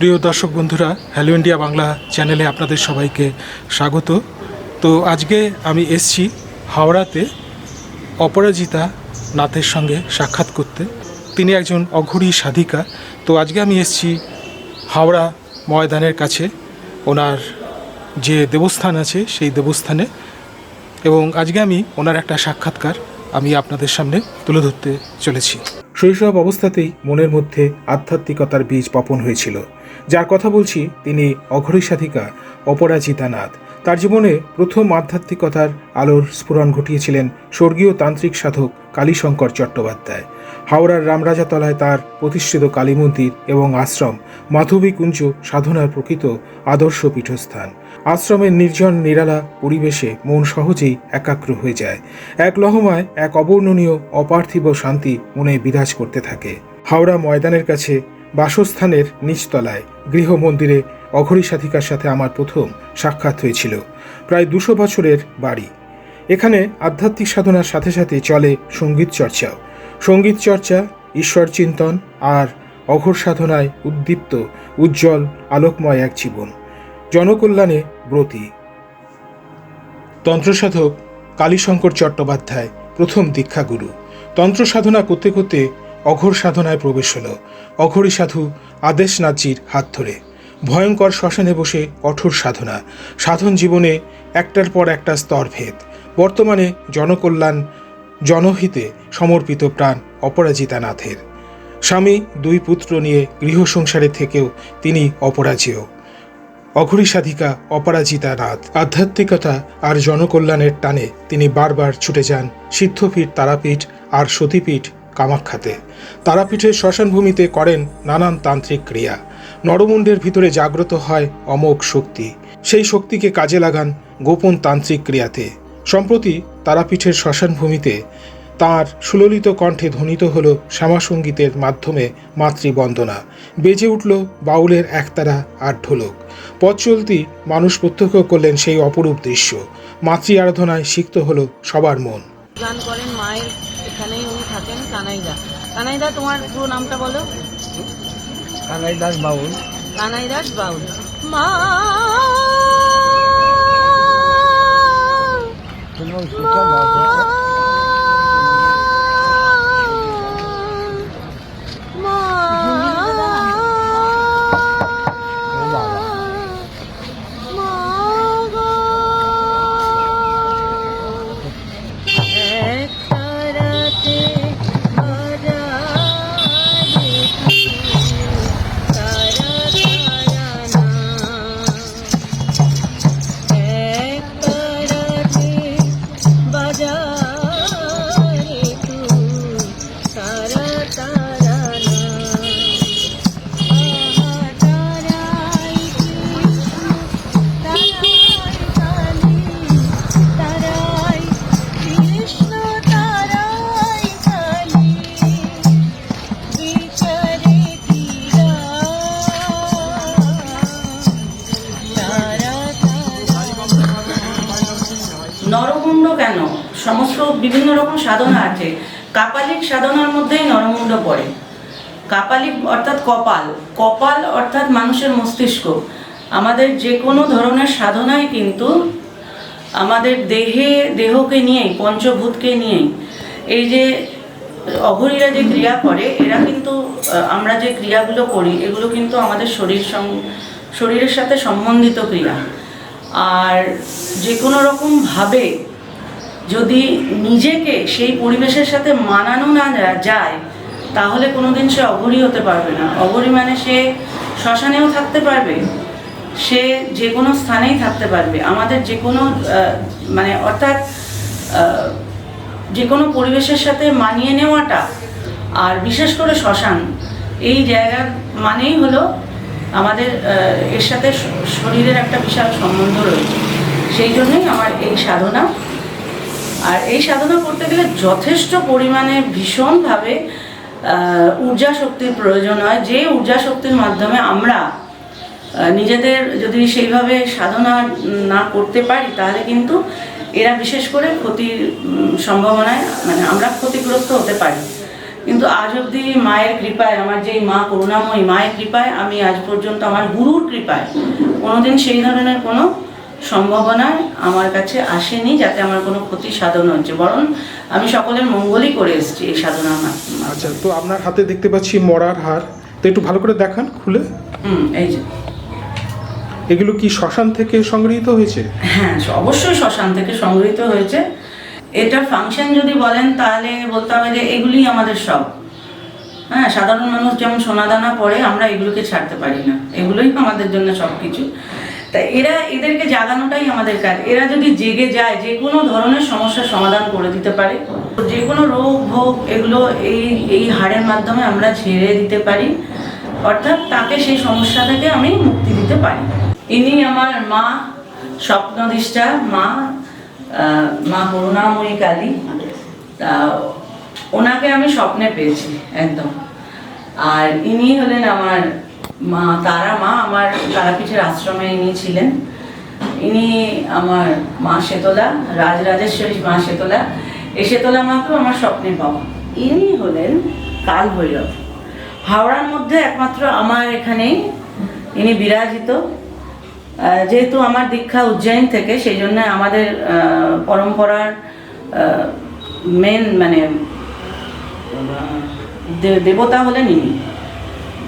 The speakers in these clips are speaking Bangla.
প্রিয় দর্শক বন্ধুরা হ্যালো ইন্ডিয়া বাংলা চ্যানেলে আপনাদের সবাইকে স্বাগত। তো আজকে আমি এসছি হাওড়াতে অপরাজিতা নাথের সঙ্গে সাক্ষাৎ করতে। তিনি একজন অঘরী সাধিকা। তো আজকে আমি এসছি হাওড়া ময়দানের কাছে। ওনার যে দেবস্থান আছে, সেই দেবস্থানে। এবং আজকে আমি ওনার একটা সাক্ষাৎকার আমি আপনাদের সামনে তুলে ধরতে চলেছি। শৈশব অবস্থাতেই মনের মধ্যে আধ্যাত্মিকতার বীজ বপন হয়েছিল। যার কথা বলছি তিনি অঘরী সাধিকা অপরাজিতা নাথ তার জীবনে প্রথম আধ্যাত্মিকতার আলোর স্ফুরণ ঘটিয়েছিলেন স্বর্গীয় তান্ত্রিক সাধক কালীশঙ্কর চট্টোপাধ্যায়। হাওড়ার রামরাজাতলায় তার প্রতিষ্ঠিত কালী মন্দির এবং আশ্রম মাধবী কুঞ্জ সাধনার প্রকৃত আদর্শ পীঠস্থান। আশ্রমের নির্জন নিরালা পরিবেশে মন সহজেই একাগ্র হয়ে যায়। এক লহমায় এক অবর্ণনীয় অপার্থিব শান্তি মনে বিরাজ করতে থাকে। হাওড়া ময়দানের কাছে বাসস্থানের নিচতলায় গৃহ মন্দিরে অঘরী সাধিকার সাথে আমার প্রথম সাক্ষাৎ হয়েছিল। প্রায় দুশো বছরের বাড়ি। এখানে আধ্যাত্মিক সাধনার সাথে সাথে চলে সংগীত চর্চাও সংগীত চর্চা, ঈশ্বর চিন্তন আর অঘর সাধনায় উদ্দীপ্ত, উজ্জ্বল, আলোকময় এক জীবন। জনকল্যাণে ব্রতী। তন্ত্রসাধক কালীশঙ্কর চট্টোপাধ্যায় প্রথম দীক্ষাগুরু। তন্ত্র সাধনা করতে করতে অঘোর সাধনায় প্রবেশ হলো। অঘোরী সাধু আদেশ নাজির হাত ধরে। ভয়ঙ্কর শ্মশানে বসে কঠোর সাধনা। সাধন জীবনে একটার পর একটা স্তরভেদ বর্তমানে জনকল্যাণ, জনহিতে সমর্পিত প্রাণ অপরাজিতা নাথের। স্বামী, দুই পুত্র নিয়ে গৃহ সংসারে থেকেও তিনি অপরাজেয়। অঘরী সাধিকা অপরাজিতা নাথ। আধ্যাত্মিকতা আর জনকল্যাণের টানে তিনি বারবার ছুটে যান সিদ্ধপীঠ, তারাপীঠ আর সতীপীঠ কামাখ্যাতে তারাপীঠের শ্মশানভূমিতে করেন নানান তান্ত্রিক ক্রিয়া। নরমুণ্ডের ভিতরে জাগ্রত হয় অমোঘ শক্তি। সেই শক্তিকে কাজে লাগান গোপন তান্ত্রিক ক্রিয়াতে। সম্প্রতি তারাপীঠের শ্মশানভূমিতে তাঁর সুললিত কণ্ঠে ধ্বনিত হল শ্যামাসঙ্গীতের মাধ্যমে মাতৃবন্দনা। বেজে উঠল বাউলের একতারা আর ঢোলক পথ চলতি মানুষ প্রত্যক্ষ করলেন সেই অপরূপ দৃশ্য। মাতৃ আরাধনায় সিক্ত হল সবার মন। গান করেন মায়ের এখানেই উনি থাকেন কানাইদা। কানাইদা তোমার পুরো নামটা বলো? কানাই দাস বাউল। কানাই দাস বাউল মা সাধনা আছে। কাপালিক সাধনার মধ্যেই নরমুণ্ড পড়ে। কাপালিক অর্থাৎ কপাল। কপাল অর্থাৎ মানুষের মস্তিষ্ক। আমাদের যে কোনো ধরনের সাধনাই কিন্তু আমাদের দেহে, দেহকে নিয়েই, পঞ্চভূতকে নিয়েই। এই যে অঘরীরা যে ক্রিয়া করে, এরা কিন্তু আমরা যে ক্রিয়াগুলো করি, এগুলো কিন্তু আমাদের শরীর সং- শরীরের সাথে সম্বন্ধিত ক্রিয়া। আর যে কোনো রকমভাবে যদি নিজেকে সেই পরিবেশের সাথে মানানো না যায়, তাহলে কোনোদিন সে অঘরী হতে পারবে না। অঘরী মানে সে শ্মশানেও থাকতে পারবে, সে যে কোনো স্থানেই থাকতে পারবে। আমাদের যে কোনো মানে অর্থাৎ যে কোনো পরিবেশের সাথে মানিয়ে নেওয়াটা, আর বিশেষ করে শ্মশান, এই জায়গার মানেই হলো আমাদের এর সাথে শরীরের একটা বিশাল সম্বন্ধ রয়েছে। সেই জন্যই আমার এই সাধনা আর এই সাধনা করতে গেলে যথেষ্ট পরিমাণে ভীষণভাবে ঊর্জা শক্তির প্রয়োজন হয়। যে ঊর্জা শক্তির মাধ্যমে আমরা নিজেদের যদি সেইভাবে সাধনা না করতে পারি, তাহলে কিন্তু এরা বিশেষ করে ক্ষতির সম্ভাবনায় মানে আমরা ক্ষতিগ্রস্ত হতে পারি। কিন্তু আজ অবধি মায়ের কৃপায়, আমার যেই মা করুণাময়ী মায়ের কৃপায়, আমি আজ পর্যন্ত আমার গুরুর কৃপায় কোনোদিন সেই ধরনের কোনো সম্ভাবনা আমার কাছে আসেনি যাতে আমার কোনো ক্ষতি সাধন হচ্ছে। বরং আমি সকলের মঙ্গলই করে এসেছি এই সাধনা আচ্ছা তো আপনার হাতে দেখতে পাচ্ছি মরার হার। তো একটু ভালো করে দেখান খুলে। হুম এই যে। এগুলো কি শ্মশান থেকে সংগৃহীত হয়েছে? হ্যাঁ অবশ্যই শ্মশান থেকে সংগৃহীত হয়েছে। এটার ফাংশন যদি বলেন তাহলে বলতে হবে যে এগুলি আমাদের সব। হ্যাঁ সাধারণ মানুষ যেমন সোনাদানা পরে আমরা এগুলোকে ছাড়তে পারি না। এগুলোই আমাদের জন্য সব কিছু তা এরা এদেরকে জাগানোটাই আমাদের কাজ। এরা যদি জেগে যায়, যে কোনো ধরনের সমস্যার সমাধান করে দিতে পারে। যে কোনো রোগ, ভোগ, এগুলো এই এই হাড়ের মাধ্যমে আমরা ঝেড়ে দিতে পারি। অর্থাৎ তাকে সেই সমস্যা থেকে আমি মুক্তি দিতে পারি। ইনি আমার মা স্বপ্নদিষ্ঠা মা মা করুণাময়ী কালী। তা ওনাকে আমি স্বপ্নে পেয়েছি, একদম। আর ইনি হলেন আমার মা, তারা, মা আমার তারাপীঠের আশ্রমে ইনি ছিলেন। ইনি আমার মা শেতলা রাজরাজেশ্বরী মা শেতলা এই শেতলা মাকেও আমার স্বপ্নে পাওয়া ইনি হলেন কাল ভৈরব হাওড়ার মধ্যে একমাত্র আমার এখানেই ইনি বিরাজিত। যেহেতু আমার দীক্ষা উজ্জয়ন থেকে, সেই জন্য আমাদের পরম্পরার মেন মানে দেবতা হলেন ইনি,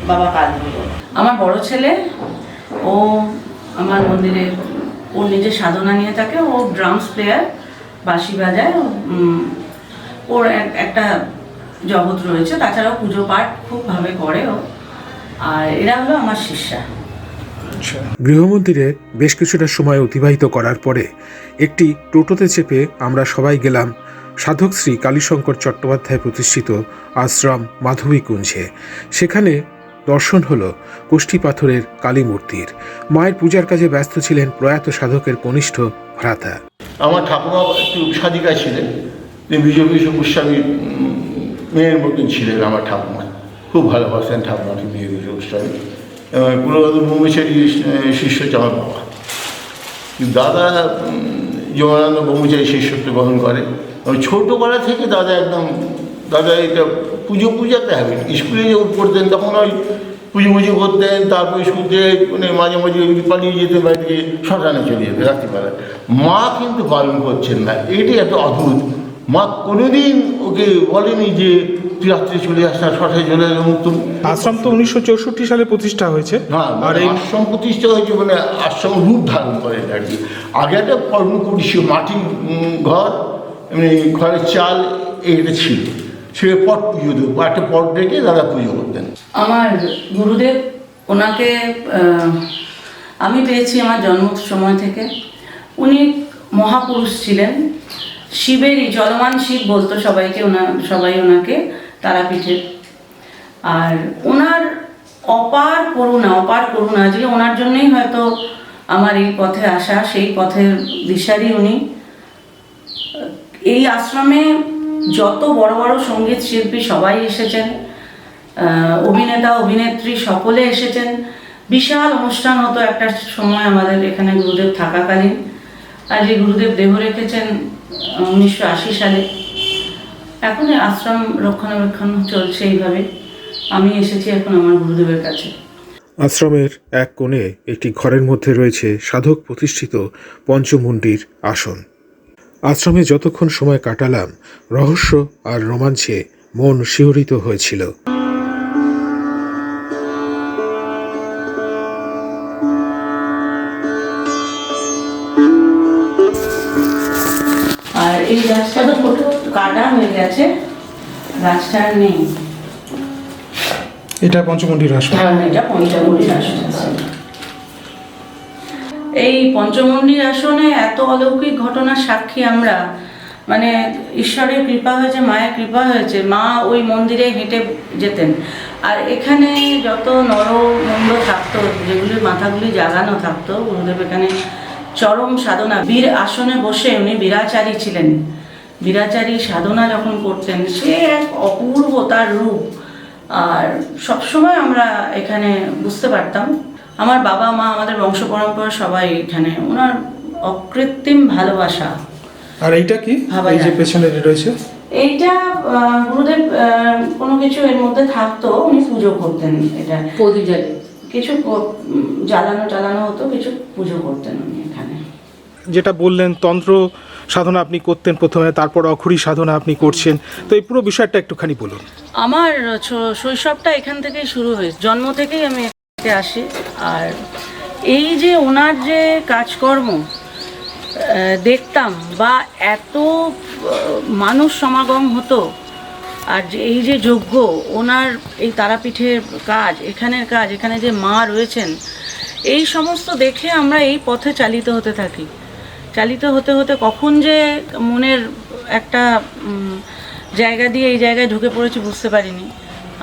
বাবা কাল ভৈরব। আমার বড় ছেলে, ও আমার মন্দিরে ওর নিজের সাধনা নিয়ে থাকে, ও ড্রামস প্লেয়ার বাঁশি বাজায় ওর এক- একটা জগৎ রয়েছে, তাছাড়াও পুজো পাঠ খুবভাবে করে ও। আর এরা হলো আমার শিষ্যা। আচ্ছা। গৃহমন্দিরে বেশ কিছুটা সময় অতিবাহিত করার পরে একটি টোটোতে চেপে আমরা সবাই গেলাম সাধক শ্রী কালীশঙ্কর চট্টোপাধ্যায় প্রতিষ্ঠিত আশ্রম মাধবী কুঞ্জে সেখানে দর্শন হলো কোষ্ঠী পাথরের কালী মূর্তির। মায়ের পূজার কাজে ব্যস্ত ছিলেন প্রয়াত সাধকের কনিষ্ঠ ভ্রাতা। আমার ঠাকুমা একটু সাধিকা ছিলেন, তিনি বিষ্ণু গোস্বামীর মেয়ের মতন ছিলেন আমার ঠাকুমা। খুব ভালোবাসেন ঠাকুমাকে বিজয় বিষ্ণু গোস্বামী। এবং পুরোগত ব্রহ্মচারী শিষ্য আমার বাবা। দাদা জীবনানন্দ ব্রহ্মচারী শিষ্যত্ব গ্রহণ করে। ছোটোবেলা থেকে দাদা একদম দাদা এটা পুজো পূজাতে হবে। স্কুলে যখন পড়তেন তখন ওই পুজো পুজো করতেন তারপর স্কুল থেকে মানে মাঝে মাঝে ওই পালিয়ে যেতেন বাড়ি থেকে শ্মশানে চলে যেতেন রাত্রিবেলায় মা কিন্তু পালন করছেন না এটি এত অদ্ভুত। মা কোনোদিন ওকে বলেনি যে তুই রাত্রে চলে আস না শ্মশানে চলে আস মুক্ত আশ্রম তো উনিশশো চৌষট্টি সালে প্রতিষ্ঠা হয়েছে। হ্যাঁ আর এই আশ্রম প্রতিষ্ঠা হয়েছে মানে আশ্রম রূপ ধারণ করে আর কি। আগে একটা কর্মকুটি ছিল মাটির ঘর এমনি ঘরের চাল এটা ছিল। সে পট পুজো দেবো একটা পট ডেকে দাদা পুজো করতেন। আমার গুরুদেব, ওনাকে আমি পেয়েছি আমার জন্ম সময় থেকে। উনি মহাপুরুষ ছিলেন। শিবেরই, জলমান শিব বলতো সবাইকে ওনা, সবাই ওনাকে তারাপীঠের আর ওনার অপার করুণা অপার করুণা, যে ওনার জন্যই হয়তো আমার এই পথে আসা, সেই পথের দিশারই উনি। এই আশ্রমে যত বড় বড় সংগীত শিল্পী সবাই এসেছেন অভিনেতা, অভিনেত্রী সকলে এসেছেন। বিশাল অনুষ্ঠান হতো একটা সময় আমাদের এখানে গুরুদেব থাকাকালীন। আর যে গুরুদেব দেহ রেখেছেন উনিশশো আশি সালে। এখন আশ্রম রক্ষণাবেক্ষণ চলছে এইভাবে। আমি এসেছি এখন আমার গুরুদেবের কাছে। আশ্রমের এক কোণে একটি ঘরের মধ্যে রয়েছে সাধক প্রতিষ্ঠিত পঞ্চমুণ্ডির আসন। আশ্রমে যতক্ষণ সময় কাটালাম রহস্য আর রোমাঞ্চে মন শিহরিত হয়েছিল। আর এই গাছটা তো কাটা হয়ে গেছে গাছটা নেই। এটা পঞ্চমন্ডির আসন হ্যাঁ এটা আসন। এই পঞ্চমুণ্ডির আসনে এত অলৌকিক ঘটনার সাক্ষী আমরা। মানে ঈশ্বরের কৃপা হয়েছে, মায়ের কৃপা হয়েছে, মা ওই মন্দিরে হেঁটে যেতেন। আর এখানে যত নরমুণ্ড থাকতো যেগুলির মাথাগুলি জাগানো থাকতো, গুরুদেব এখানে চরম সাধনা, বীর আসনে বসে উনি বীরাচারী ছিলেন। বীরাচারী সাধনা যখন করতেন, সে এক অপূর্ব তার রূপ। আর সবসময় আমরা এখানে বুঝতে পারতাম। আমার বাবা মা আমাদের বংশ পরম্পরা সবাই এখানে। ওনার অকৃত্রিম ভালোবাসা। আর এইটা কি? ভাবা এই যে। পেছনে রয়েছে? এইটা গুরুদেব কোনো কিছু এর মধ্যে থাকতো উনি পুজো করতেন এটা। প্রদীপ কিছু জ্বালানো টালানো হতো কিছু পুজো করতেন উনি এখানে। যেটা বললেন তন্ত্র সাধনা আপনি করতেন প্রথমে তারপর অখুরি সাধনা আপনি করছেন। তো এই পুরো বিষয়টা একটুখানি বলুন। আমার শৈশবটা এখান থেকেই শুরু হয়েছে। জন্ম থেকেই আমি এখানে আসি। আর এই যে ওনার যে কাজকর্ম দেখতাম বা এত মানুষ সমাগম হতো, আর যে এই যে যজ্ঞ, ওনার এই তারাপীঠের কাজ, এখানের কাজ, এখানে যে মা রয়েছেন, এই সমস্ত দেখে আমরা এই পথে চালিত হতে থাকি। চালিত হতে হতে কখন যে মনের একটা জায়গা দিয়ে এই জায়গায় ঢুকে পড়েছি বুঝতে পারিনি।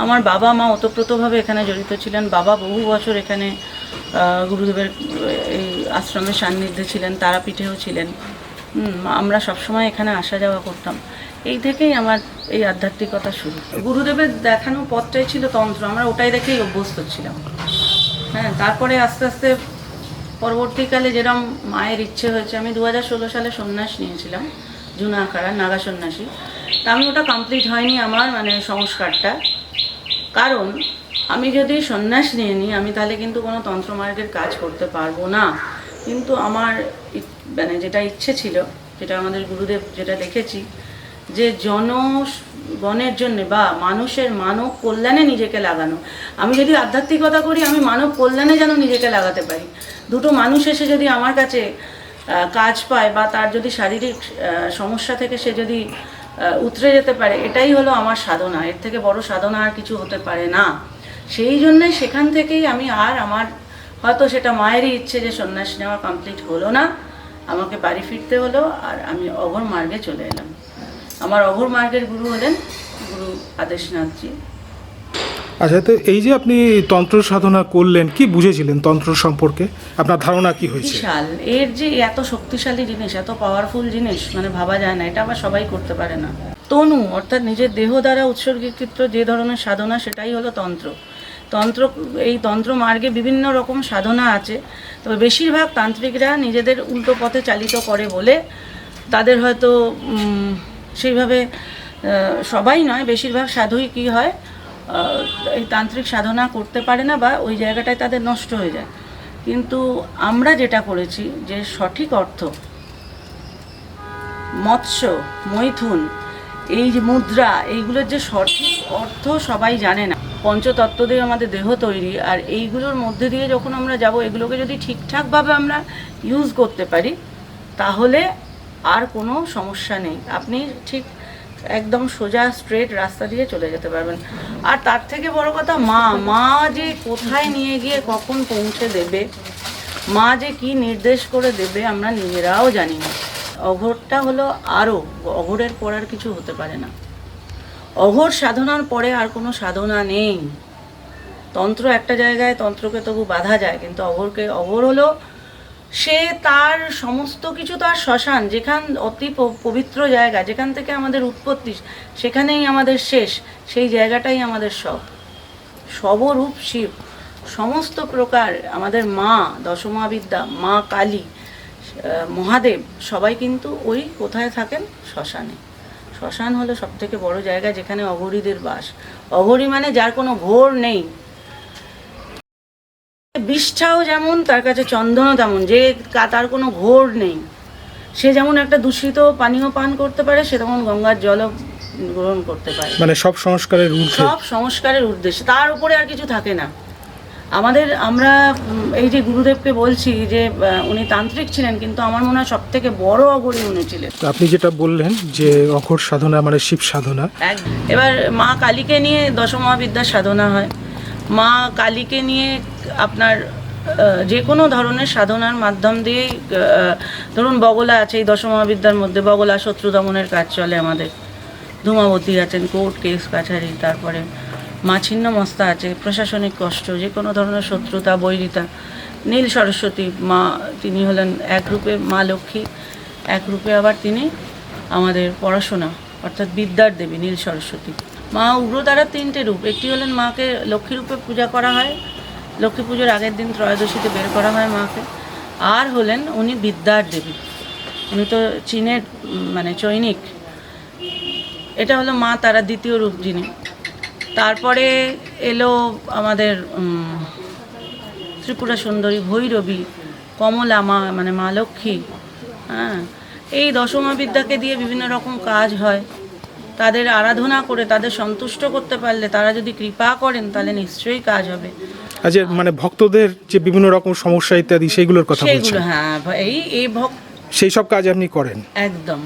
আমার বাবা মা ওতপ্রোতভাবে এখানে জড়িত ছিলেন। বাবা বহু বছর এখানে গুরুদেবের, এই আশ্রমের সান্নিধ্যে ছিলেন, তারাপীঠেও ছিলেন। আমরা সবসময় এখানে আসা যাওয়া করতাম। এই থেকেই আমার এই আধ্যাত্মিকতা শুরু। গুরুদেবের দেখানো পথটাই ছিল তন্ত্র। আমরা ওটাই দেখেই অভ্যস্ত ছিলাম। হ্যাঁ তারপরে আস্তে আস্তে পরবর্তীকালে যেরকম মায়ের ইচ্ছে হয়েছে, আমি দু হাজার ষোলো সালে সন্ন্যাস নিয়েছিলাম, জুনা আখাড়া নাগা সন্ন্যাসী। তা আমি ওটা কমপ্লিট হয়নি আমার মানে সংস্কারটা। কারণ, আমি যদি সন্ন্যাস নিয়ে নিই, আমি তাহলে কিন্তু কোনো তন্ত্রমার্গের কাজ করতে পারব না। কিন্তু আমার মানে যেটা ইচ্ছে ছিল, যেটা আমাদের গুরুদেব যেটা দেখেছি, যে জনগণের জন্যে বা মানুষের মানব কল্যাণে নিজেকে লাগানো। আমি যদি আধ্যাত্মিকতা করি, আমি মানব কল্যাণে যেন নিজেকে লাগাতে পারি। দুটো মানুষ এসে যদি আমার কাছে কাজ পায় বা তার যদি শারীরিক সমস্যা থেকে সে যদি উতরে যেতে পারে, এটাই হলো আমার সাধনা। এর থেকে বড় সাধনা আর কিছু হতে পারে না। সেই জন্যে সেখান থেকেই আমি আর আমার হয়তো সেটা মায়েরই ইচ্ছে যে সন্ন্যাস নেওয়া কমপ্লিট হলো না। আমাকে বাড়ি ফিরতে হলো আর আমি অঘর মার্গে চলে এলাম। আমার অঘর মার্গের গুরু হলেন গুরু আদেশনাথজি। আচ্ছা তো এই যে আপনি তন্ত্র সাধনা করলেন, কি বুঝেছিলেন তন্ত্র সম্পর্কে? আপনার ধারণা কি হয়েছে? বিশাল। এর যে এত শক্তিশালী জিনিস, এত পাওয়ারফুল জিনিস মানে ভাবা যায় না, এটা আবার সবাই করতে পারে না। তনু, অর্থাৎ নিজের দেহ দ্বারা উৎসর্গীকৃত যে ধরনের সাধনা, সেটাই হলো তন্ত্র। তন্ত্র, এই তন্ত্র মার্গে বিভিন্ন রকম সাধনা আছে, তবে বেশিরভাগ তান্ত্রিকরা নিজেদের উল্টো পথে চালিত করে বলে তাদের হয়তো সেইভাবে সবাই নয়, বেশিরভাগ সাধুই কি হয় এই তান্ত্রিক সাধনা করতে পারে না বা ওই জায়গাটায় তাদের নষ্ট হয়ে যায়। কিন্তু আমরা যেটা করেছি যে সঠিক অর্থ, মৎস্য, মৈথুন, এই যে মুদ্রা, এইগুলোর যে সঠিক অর্থ সবাই জানে না। পঞ্চতত্ত্ব দিয়ে আমাদের দেহ তৈরি আর এইগুলোর মধ্যে দিয়ে যখন আমরা যাব, এগুলোকে যদি ঠিকঠাকভাবে আমরা ইউজ করতে পারি, তাহলে আর কোনো সমস্যা নেই। আপনি ঠিক একদম সোজা স্ট্রেট রাস্তা দিয়ে চলে যেতে পারবেন। আর তার থেকে বড় কথা, মা মা যে কোথায় নিয়ে গিয়ে কখন পৌঁছে দেবে, মা যে কি নির্দেশ করে দেবে, আমরা নিজেরাও জানি না। অঘোরটা হলো আরও অঘোরের পর আর কিছু হতে পারে না। অঘোর সাধনার পরে আর কোনো সাধনা নেই। তন্ত্র একটা জায়গায়, তন্ত্রকে তবু বাধা যায়, কিন্তু অঘোরকে, অঘোর হলো সে তার সমস্ত কিছু তার শ্মশান, যেখান অতি পবিত্র জায়গা, যেখান থেকে আমাদের উৎপত্তি, সেখানেই আমাদের শেষ, সেই জায়গাটাই আমাদের সব। সবরূপ শিব, সমস্ত প্রকার আমাদের মা দশমাবিদ্যা মা কালী মহাদেব, সবাই কিন্তু ওই কোথায় থাকেন? শ্মশানে। শ্মশান হলো সব থেকে বড় জায়গা যেখানে অঘরীদের বাস। অঘরী মানে যার কোনো ঘোর নেই। বিষ্ঠাও যেমন তার কাছে চন্দনও তেমন যে তার কোনো ঘোর নেই। সে যেমন একটা দূষিত পানীয় পান করতে পারে সে তেমন গঙ্গার জলও গ্রহণ করতে পারে। মানে সব সংস্কারের ঊর্ধ্বে? সব সংস্কারের উদ্দেশ্যে। তার উপরে আর কিছু থাকে না। আমাদের আমরা এই যে গুরুদেবকে বলছি যে উনি তান্ত্রিক ছিলেন কিন্তু আমার মনে হয় সব থেকে বড় অগরী উনি ছিলেন। তো আপনি যেটা বললেন যে অঘোর সাধনা মানে শিব সাধনা। এবার মা কালীকে নিয়ে দশমহাবিদ্যার সাধনা হয়। মা কালীকে নিয়ে আপনার যে কোনো ধরনের সাধনার মাধ্যম আহ, ধরুন বগলা আছে এই দশমহাবিদ্যার মধ্যে বগলা শত্রু দমনের কাজ চলে আমাদের। ধূমাবতী আছেন কোর্ট কেস কাছারি তারপরে মা ছিন্ন মস্তা আছে প্রশাসনিক কষ্ট যে কোনো ধরনের শত্রুতা বৈরিতা। নীল সরস্বতী মা তিনি হলেন এক রূপে মা লক্ষ্মী এক রূপে আবার তিনি আমাদের পড়াশোনা অর্থাৎ বিদ্যার দেবী নীল সরস্বতী। মা উগ্রতারার তিনটে রূপ। একটি হলেন মাকে লক্ষ্মী রূপে পূজা করা হয়, লক্ষ্মী পুজোর আগের দিন ত্রয়োদশীতে বের করা হয় মাকে। আর হলেন উনি বিদ্যার দেবী। উনি তো চীনের মানে চৈনিক। এটা হলো মা তারা দ্বিতীয় রূপ যিনি। তারপরে এলো আমাদের ত্রিপুরা সুন্দরী ভৈরবী, কমলা মা মানে মা লক্ষ্মী। হ্যাঁ এই দশমা বিদ্যাকে দিয়ে বিভিন্ন রকম কাজ হয়। তাদের আরাধনা করে তাদের সন্তুষ্ট করতে পারলে তারা যদি কৃপা করেন তাহলে নিশ্চয়ই কাজ হবে। আচ্ছা মানে ভক্তদের যে বিভিন্ন রকম সমস্যা ইত্যাদি সেইগুলোর কথা বলছেন। হ্যাঁ এই এই ভক্ত সেই সব কাজ আপনি করেন? একদম।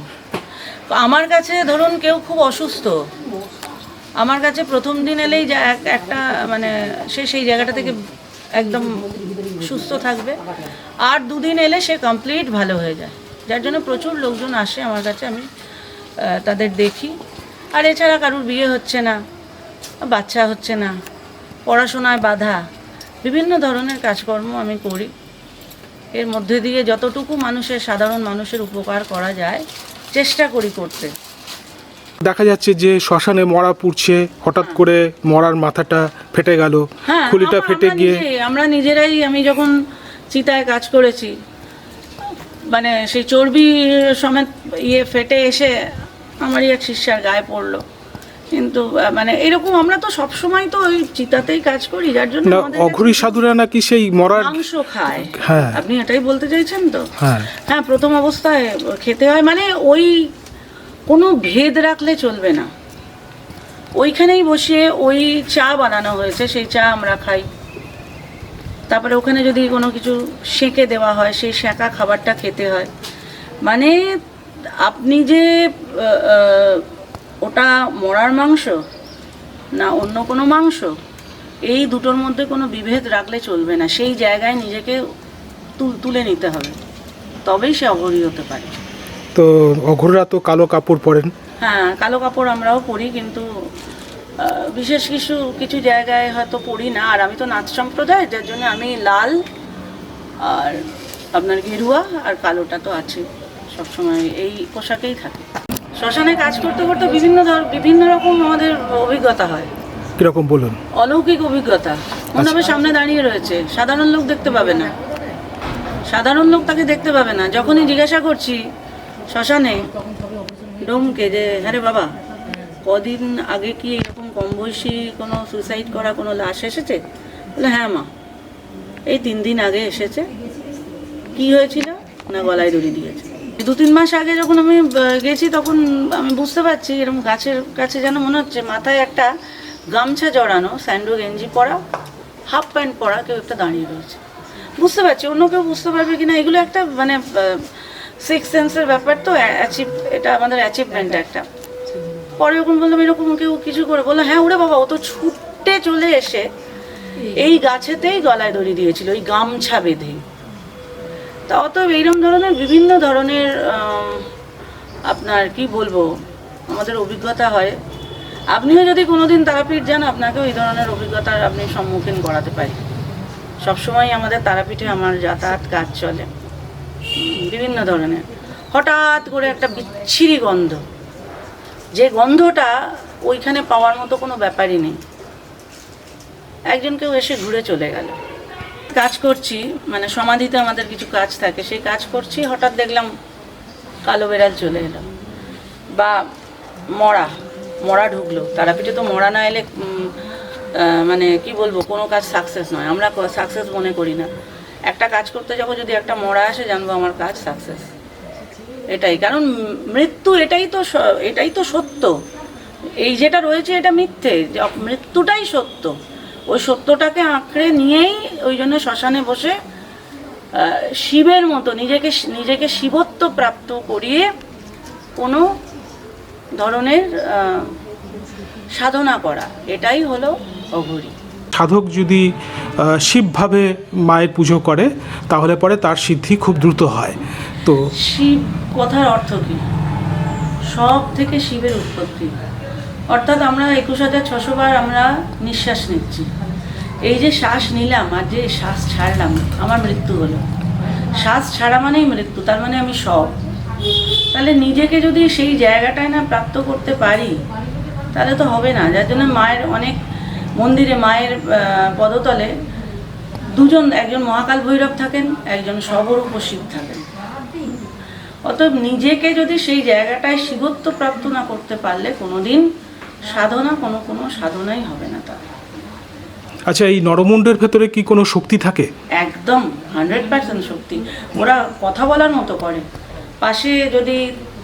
আমার কাছে ধরুন কেউ খুব অসুস্থ আমার কাছে প্রথম দিন এলেই যা এক- একটা মানে সে সেই জায়গাটা থেকে একদম সুস্থ থাকবে। আর দুদিন এলে সে কমপ্লিট ভালো হয়ে যায়। যার জন্য প্রচুর লোকজন আসে আমার কাছে আমি তাদের দেখি। আর এছাড়া কারুর বিয়ে হচ্ছে না বাচ্চা হচ্ছে না পড়াশোনায় বাধা বিভিন্ন ধরনের কাজকর্ম আমি করি। এর মধ্যে দিয়ে যতটুকু মানুষের সাধারণ মানুষের উপকার করা যায় চেষ্টা করি করতে। দেখা যাচ্ছে যে শ্মশানে মরা পুড়ছে হঠাৎ করে মরার মাথাটা ফেটে গেল হ্যাঁ খুলিটা ফেটে গিয়ে আমরা নিজেরাই আমি যখন চিতায় কাজ করেছি মানে সেই চর্বি সমেত ইয়ে ফেটে এসে আমারই এক শিষ্যার গায়ে পড়ল। কিন্তু মানে এরকম আমরা তো সব সময় তো ওই চিতাতেই কাজ করি যার জন্য অঘরী সাধুরা নাকি সেই মরার মাংস খায়। হ্যাঁ। আপনি এটাই বলতে চাইছেন তো? হ্যাঁ। হ্যাঁ প্রথম অবস্থায় খেতে হয় মানে ওই কোনো ভেদ রাখলে চলবে না। ওইখানেই বসে ওই চা বানানো হয়েছে সেই চা আমরা খাই। তারপরে ওখানে যদি কোনো কিছু সেঁকে দেওয়া হয় সেই সেঁকা খাবারটা খেতে হয়। মানে আপনি যে ওটা মরার মাংস না অন্য কোনো মাংস এই দুটোর মধ্যে কোনো বিভেদ রাখলে চলবে না। সেই জায়গায় নিজেকে তুলে নিতে হবে। তবেই সে অঘরী হতে পারে। তো অঘররা তো কালো কাপড় পরেন। হ্যাঁ কালো কাপড় আমরাও পরি কিন্তু বিশেষ কিছু কিছু জায়গায় হয়তো পরি না। আর আমি তো নাচ সম্প্রদায় যার জন্য আমি লাল আর আপনার গেরুয়া আর কালোটা তো আছে সবসময় এই পোশাকেই থাকে। শ্মশানে কাজ করতে করতে বিভিন্ন ধর বিভিন্ন রকম আমাদের অভিজ্ঞতা হয়। কীরকম বলুন? অলৌকিক অভিজ্ঞতা। মনে সামনে দাঁড়িয়ে রয়েছে। সাধারণ লোক দেখতে পাবে না। সাধারণ লোক তাকে দেখতে পাবে না। যখনই জিজ্ঞাসা করছি শ্মশানে ডোমকে যে হ্যাঁ রে বাবা কদিন আগে কি এরকম কম বয়সী কোনো সুইসাইড করা কোনো লাশ এসেছে? বলে হ্যাঁ মা এই তিন দিন আগে এসেছে। কি হয়েছিল? না গলায় দড়ি দিয়েছে। দু তিন মাস আগে যখন আমি গেছি তখন আমি বুঝতে পারছি এরকম গাছের কাছে যেন মনে হচ্ছে মাথায় একটা গামছা জড়ানো স্যান্ডো গেঞ্জি পরা হাফ প্যান্ট পরা কেউ একটা দাঁড়িয়ে রয়েছে। বুঝতে পারছি অন্য কেউ বুঝতে পারবে কিনা এগুলো একটা মানে সিক্স সেন্সের ব্যাপার তো অ্যাচিভ এটা আমাদের অ্যাচিভমেন্ট একটা। পরে যখন বললাম এরকম কেউ কিছু করে? বলল হ্যাঁ ওরে বাবা ও তো ছুটে চলে এসে এই গাছেতেই গলায় দড়ি দিয়েছিল ওই গামছা বেঁধে। তা অতএব এইরকম ধরনের বিভিন্ন ধরনের আপনার কি বলব, আমাদের অভিজ্ঞতা হয়। আপনিও যদি কোনোদিন তারাপীঠ যান, আপনাকেও এই ধরনের অভিজ্ঞতার আপনি সম্মুখীন করাতে পারি। সবসময় আমাদের তারাপীঠে আমার যাতায়াত কাজ চলে। বিভিন্ন ধরনের। হঠাৎ করে একটা বিচ্ছিরি গন্ধ। যে গন্ধটা ওইখানে পাওয়ার মতো কোনো ব্যাপারই নেই। একজন কেউ এসে ঘুরে চলে গেল। কাজ করছি মানে সমাধিতে আমাদের কিছু কাজ থাকে, সেই কাজ করছি, হঠাৎ দেখলাম কালো বেড়াল চলে এলো। বা মরা মরা ঢুকলো। তারাপীঠে তো মরা না এলে মানে কি বলব, কোনো কাজ সাকসেস নয়। আমরা সাকসেস মনে করি না। একটা কাজ করতে যাব, যদি একটা মরা আসে, জানব আমার কাজ সাকসেস এটাই। কারণ মৃত্যু এটাই তো এটাই তো সত্য। এই যেটা রয়েছে, এটা মিথ্যে। মৃত্যুটাই সত্য। ওই সত্যটাকে আঁকড়ে নিয়েই ওই জন্য শ্মশানে বসে শিবের মতো নিজেকে নিজেকে শিবত্ব প্রাপ্ত করিয়ে কোনো ধরনের সাধনা করা। এটাই হলো অঘরী। সাধক যদি শিবভাবে মায়ের পুজো করে তাহলে পরে তার সিদ্ধি খুব দ্রুত হয়। তো শিব কথার অর্থ কি? সব থেকে শিবের উৎপত্তি। অর্থাৎ আমরা একুশ হাজার ছশো বার আমরা নিঃশ্বাস নিচ্ছি। এই যে শ্বাস নিলাম আর যে শ্বাস ছাড়লাম, আমার মৃত্যু হলো। শ্বাস ছাড়া মানেই মৃত্যু, তার মানে আমি সব। তাহলে নিজেকে যদি সেই জায়গাটায় না প্রাপ্ত করতে পারি, তাহলে তো হবে না। যার জন্য মায়ের অনেক মন্দিরে মায়ের পদতলে দুজন, একজন মহাকাল ভৈরব থাকেন, একজন সবরূপ শিব থাকেন। অতএব নিজেকে যদি সেই জায়গাটায় শিবত্ব প্রাপ্ত না করতে পারলে কোনোদিন সাধনা কোনো কোনো সাধনাই হবে না তার। আচ্ছা এই নরমুণ্ডের ভেতরে কি কোনো শক্তি থাকে? একদম হান্ড্রেড পার্সেন্ট শক্তি। ওরা কথা বলার মতো করে। পাশে যদি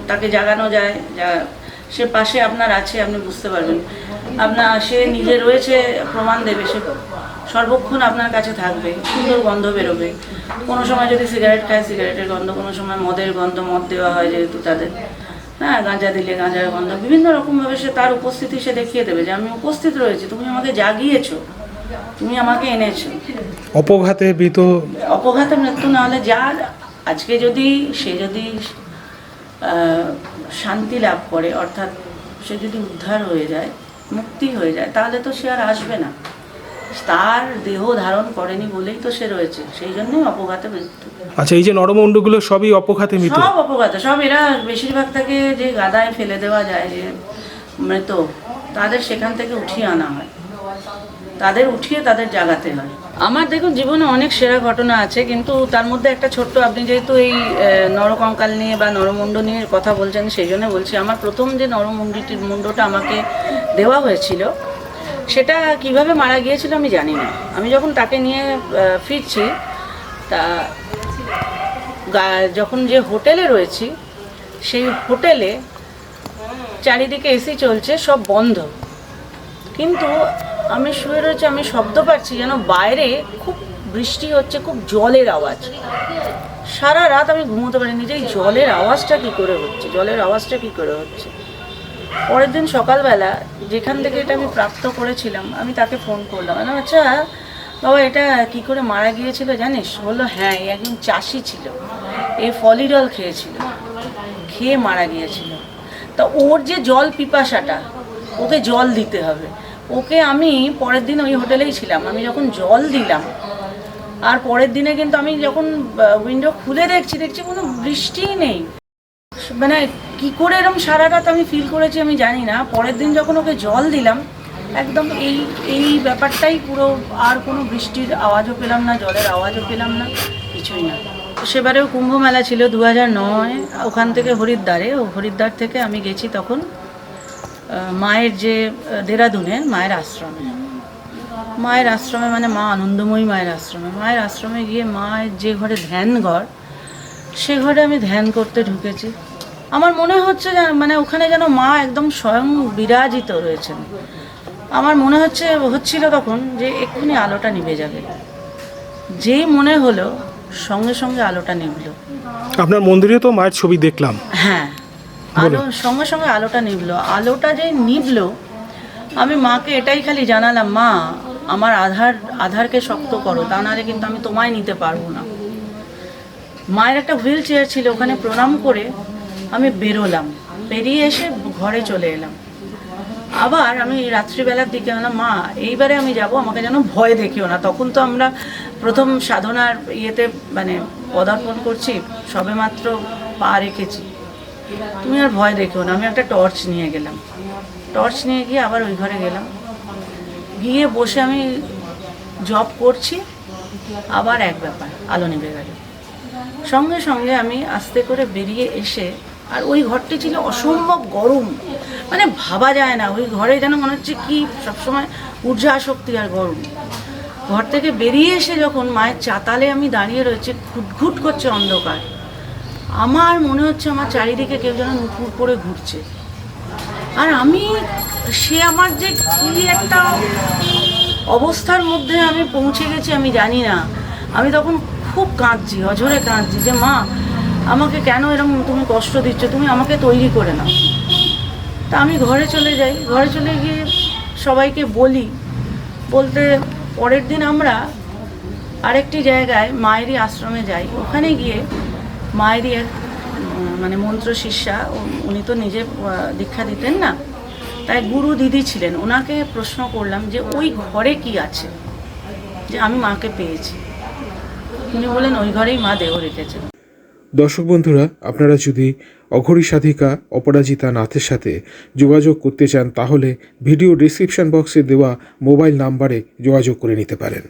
তাকে জাগানো যায় যা সে পাশে আপনার আছে আপনি বুঝতে পারবেন। আপনার সে নিজে রয়েছে প্রমাণ দেবে সে সর্বক্ষণ আপনার কাছে থাকবে সুন্দর গন্ধ বেরোবে। কোনো সময় যদি সিগারেট খায় সিগারেটের গন্ধ কোনো সময় মদের গন্ধ মদ দেওয়া হয় যেহেতু তাদের। হ্যাঁ গাঁজা দিলে গাঁজার গন্ধ। বিভিন্ন রকমভাবে সে তার উপস্থিতি সে দেখিয়ে দেবে যে আমি উপস্থিত রয়েছি তুমি আমাকে জাগিয়েছো তুমি আমাকে এনেছো। অপঘাতে মৃত অপঘাতে মৃত্যু না হলে যার আজকে যদি সে যদি শান্তি লাভ করে অর্থাৎ সে যদি উদ্ধার হয়ে যায় মুক্তি হয়ে যায় তাহলে তো সে আর আসবে না। তার দেহ ধারণ করেনি বলেই তো সে রয়েছে সেই জন্যই অপঘাতে মৃত্যু। আচ্ছা এই যে নরমুণ্ডগুলো সবই অপঘাতে মৃত? সব অপঘাতে সব এরা বেশিরভাগ থেকে যে গাদায় ফেলে দেওয়া যায় যে মৃত তাদের সেখান থেকে উঠিয়ে আনা হয়। তাদের উঠিয়ে তাদের জাগাতে হয়। আমার দেখুন জীবনে অনেক সেরা ঘটনা আছে কিন্তু তার মধ্যে একটা ছোট্ট আপনি যেহেতু এই নরকঙ্কাল নিয়ে বা নরমুণ্ড নিয়ে কথা বলছেন সেই জন্য বলছি আমার প্রথম যে নরমুণ্ডিটির মুন্ডটা আমাকে দেওয়া হয়েছিল সেটা কীভাবে মারা গিয়েছিল আমি জানি না। আমি যখন তাকে নিয়ে ফিরছি, তা যখন যে হোটেলে রয়েছি, সেই হোটেলে চারিদিকে এসি চলছে, সব বন্ধ। কিন্তু আমি শুয়ে রয়েছি, আমি শব্দ পাচ্ছি যেন বাইরে খুব বৃষ্টি হচ্ছে, খুব জলের আওয়াজ। সারা রাত আমি ঘুমোতে পারিনি যে জলের আওয়াজটা কি করে হচ্ছে, জলের আওয়াজটা কি করে হচ্ছে। পরের দিন সকালবেলা যেখান থেকে এটা আমি প্রাপ্ত করেছিলাম আমি তাকে ফোন করলাম। বললাম, আচ্ছা বাবা এটা কি করে মারা গিয়েছিল জানিস? বলল হ্যাঁ একজন চাষি ছিল। এই ফলিডল খেয়েছিল। খেয়ে মারা গিয়েছিল। তা ওর যে জল পিপাসাটা ওকে জল দিতে হবে। ওকে আমি পরের দিন ওই হোটেলেই ছিলাম। আমি যখন জল দিলাম আর পরের দিনে কিন্তু আমি যখন উইন্ডো খুলে দেখছি দেখছি কোনো বৃষ্টিই নেই। মানে কি করে এরকম সারা রাত আমি ফিল করেছি আমি জানি না। পরের দিন যখন ওকে জল দিলাম, একদম এই এই ব্যাপারটাই পুরো আর কোনো বৃষ্টির আওয়াজও পেলাম না, জলের আওয়াজও পেলাম না, কিছুই না। সেবারেও কুম্ভ মেলা ছিল দু হাজার নয়, ওখান থেকে হরিদ্বারে। ও হরিদ্বার থেকে আমি গেছি তখন মায়ের যে দেরাদুনে, মায়ের আশ্রমে। মায়ের আশ্রমে মানে মা আনন্দময়ী মায়ের আশ্রমে। মায়ের আশ্রমে গিয়ে মায়ের যে ঘরে ধ্যান ঘর সে ঘরে আমি ধ্যান করতে ঢুকেছি। আমার মনে হচ্ছে মানে ওখানে যেন মা একদম স্বয়ং বিরাজিত রয়েছেন। আমার মনে হচ্ছে হচ্ছিল তখন যে এক্ষুনি আলোটা নিভে যাবে। যেই মনে হলো সঙ্গে সঙ্গে আলোটা নিভলো। আপনার মন্দিরে তো মায়ের ছবি দেখলাম। হ্যাঁ আলো সঙ্গে সঙ্গে আলোটা নিভলো। আলোটা যে নিভলো আমি মাকে এটাই খালি জানালাম মা আমার আধার আধারকে শক্ত করো তা নাহলে কিন্তু আমি তোমায় নিতে পারব না। মায়ের একটা হুইল চেয়ার ছিল, ওখানে প্রণাম করে আমি বেরোলাম। বেরিয়ে এসে ঘরে চলে এলাম। আবার আমি রাত্রিবেলার দিকে বললাম, মা, এইবারে আমি যাব, আমাকে যেন ভয় দেখিও না। তখন তো আমরা প্রথম সাধনার ইয়েতে মানে পদার্পণ করছি সবেমাত্র পা রেখেছি। তুমি আর ভয় দেখিও না, আমি একটা টর্চ নিয়ে গেলাম। টর্চ নিয়ে গিয়ে আবার ওই ঘরে গেলাম। গিয়ে বসে আমি জব করছি, আবার এক ব্যাপার, আলো নিভে গেল। সঙ্গে সঙ্গে আমি আস্তে করে বেরিয়ে এসে, আর ওই ঘরটি ছিল অসম্ভব গরম। মানে ভাবা যায় না, ওই ঘরে যেন মনে হচ্ছে কি সবসময় ঊর্জা শক্তি আর গরম। ঘর থেকে বেরিয়ে এসে যখন মায়ের চাতালে আমি দাঁড়িয়ে রয়েছে ঘুটঘুট করছে অন্ধকার। আমার মনে হচ্ছে আমার চারিদিকে কেউ যেন নুপুর করে ঘুরছে। আর আমি, সে আমার যে কি একটা অবস্থার মধ্যে আমি পৌঁছে গেছি আমি জানি না। আমি তখন খুব কাঁদছি, অঝরে কাঁদছি যে, মা, আমাকে কেন এরকম তুমি কষ্ট দিচ্ছ? তুমি আমাকে তৈরি করে নাও। তা আমি ঘরে চলে যাই। ঘরে চলে গিয়ে সবাইকে বলি, বলতে পরের দিন আমরা আরেকটি জায়গায় মায়েরই আশ্রমে যাই। ওখানে গিয়ে মায়েরই এক মানে মন্ত্র শিষ্যা উনি তো নিজে দীক্ষা দিতেন না, তাই গুরু দিদি ছিলেন। ওনাকে প্রশ্ন করলাম যে, ওই ঘরে কি আছে? যে, আমি মাকে পেয়েছি। উনি বলেন, ওই ঘরেই মা দেহ রেখেছেন। দর্শক বন্ধুরা, আপনারা যদি অঘরী সাধিকা, অপরাজিতা নাথের সাথে যোগাযোগ করতে চান, তাহলে ভিডিও ডিসক্রিপশন বক্সে দেওয়া মোবাইল নাম্বারে যোগাযোগ করে নিতে পারেন।